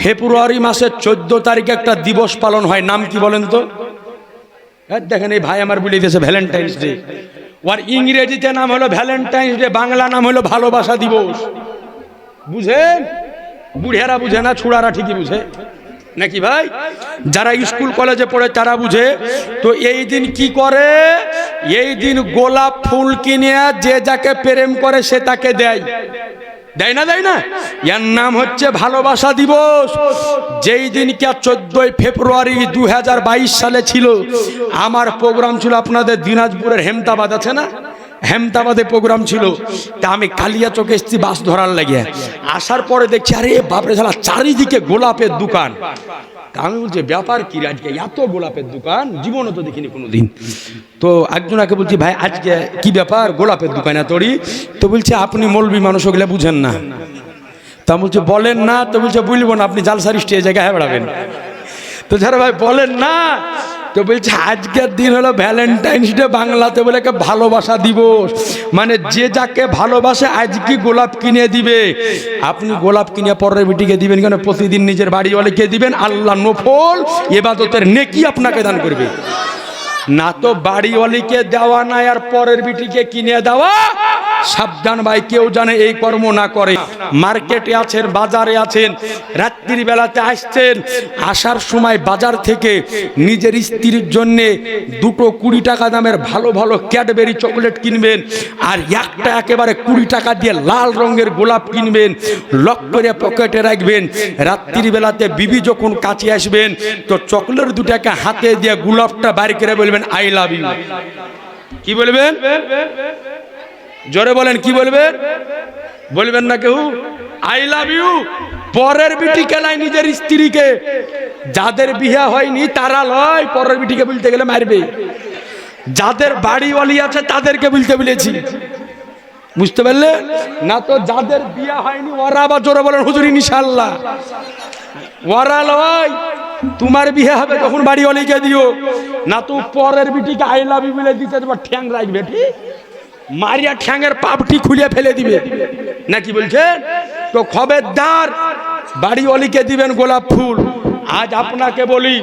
ফেব্রুয়ারি মাসের চোদ্দ তারিখে একটা দিবস পালন হয়। নাম কি বলেন তো? দেখেন এই ভাই আমার বলে দিয়েছে ভ্যালেন্টাইন্স ডে। ওর ইংরেজিতে নাম হলো ভ্যালেন্টাইন্স ডে, বাংলা নাম হলো ভালোবাসা দিবস। বুঝে? বুড়েরা বুঝে না, ছুড়ারা ঠিকই বুঝে। নাকি ভাই? যারা স্কুল, কলেজে পড়ে তারা বুঝে। তো এই দিন কি করে? এই দিন গোলাপ ফুল কিনে যে যাকে প্রেম করে সে তাকে দেয়। দেয় না দেয় না? এর নাম হচ্ছে ভালোবাসা দিবস। যেই দিনকে চোদ্দই ফেব্রুয়ারি দু হাজার বাইশ সালে ছিল, আমার প্রোগ্রাম ছিল আপনাদের দিনাজপুরের হেমতাবাদ, আছে না? হেমতাবাদে প্রোগ্রাম ছিল। তা আমি কালিয়া চোখে এসছি বাস ধরার লাগে। আসার পরে দেখছি, আরে বাপরে ছাড়া চারিদিকে গোলাপের দোকান। আমি বলছি ব্যাপার কি আজকে এত গোলাপের দোকান জীবনে তো দেখিনি কোনোদিন। তো একজনাকে বলছি, ভাই, আজকে কি ব্যাপার? গোলাপের দোকান এতড়ি তো বলছে, আপনি মলবি মানুষ, ওগুলো বুঝেন না। তা বলছে, বলেন না? তো বলছে, বুঝব না, আপনি জালসারি স্টেজে হ্যাঁ বেড়াবেন। তো যারা ভাই বলেন না তো বলছে, আজকের দিন হলো ভ্যালেন্টাইন্স ডে বাংলাতে বলে কে ভালোবাসা দিবস। মানে যে যাকে ভালোবাসে, আজকে গোলাপ কিনে দিবে। আপনি গোলাপ কিনে পরের বিটিকে দিবেন কেন? প্রতিদিন নিজের বাড়িওয়ালাকে দিবেন, আল্লাহ নফল, এবাদতের নেকি আপনাকে দান করবে। না তো বাড়িওয়ালিকে দেওয়া নাই আর পরের বিটিকে কিনে দেওয়া সাবধান ভাই, কেউ জানে এই কর্ম না করে। মার্কেটে আছেন, বাজারে আছেন, রাত্রির বেলাতে আসছেন, আসার সময় বাজার থেকে নিজের স্ত্রীর জন্যে দুটো কুড়ি টাকা দামের ভালো ভালো ক্যাডবেরি চকলেট কিনবেন, আর একটা একেবারে কুড়ি টাকা দিয়ে লাল রঙের গোলাপ কিনবেন, লক করে পকেটে রাখবেন। রাত্রির বেলাতে বিবি যখন কাছে আসবেন, তো চকলেট দুটাকে হাতে দিয়ে গোলাপটা বাইর করে বলবেন, আই লাভ ইউ। কি বলবেন? জোরে বলেন, কি বলবেন বলবেন না কেউ? আই লাভ ইউ পরের বিটি কেনায় নিজের স্ত্রীকে। যাদের বিয়ে হয়নি, তারা লয়। পরের বিটিকে বলতে গেলে মারবে। যাদের বাড়িওয়ালি আছে, তাদেরকে বলতে বলেছি। বুঝতে পারলে? না তো যাদের বিয়ে হয়নি, ওরা আবার জোরে বলেন, হুজুর ইনশাল্লাহ ওরা লয়। তোমার বিয়ে হবে, তখন বাড়িওয়ালিকে দিও। না তো পরের বিটিকে আই লাভ ইউ বলে দিতে ঠ্যাং রাখবে, ঠিক? মারিয়া ঠ্যাঙের পাপটি খুলে ফেলে দিবে। নাকি বলছে? তো খবরদার বাড়িওয়ালিকে দিবেন গোলাপ ফুল। আজ আপনাকে বলি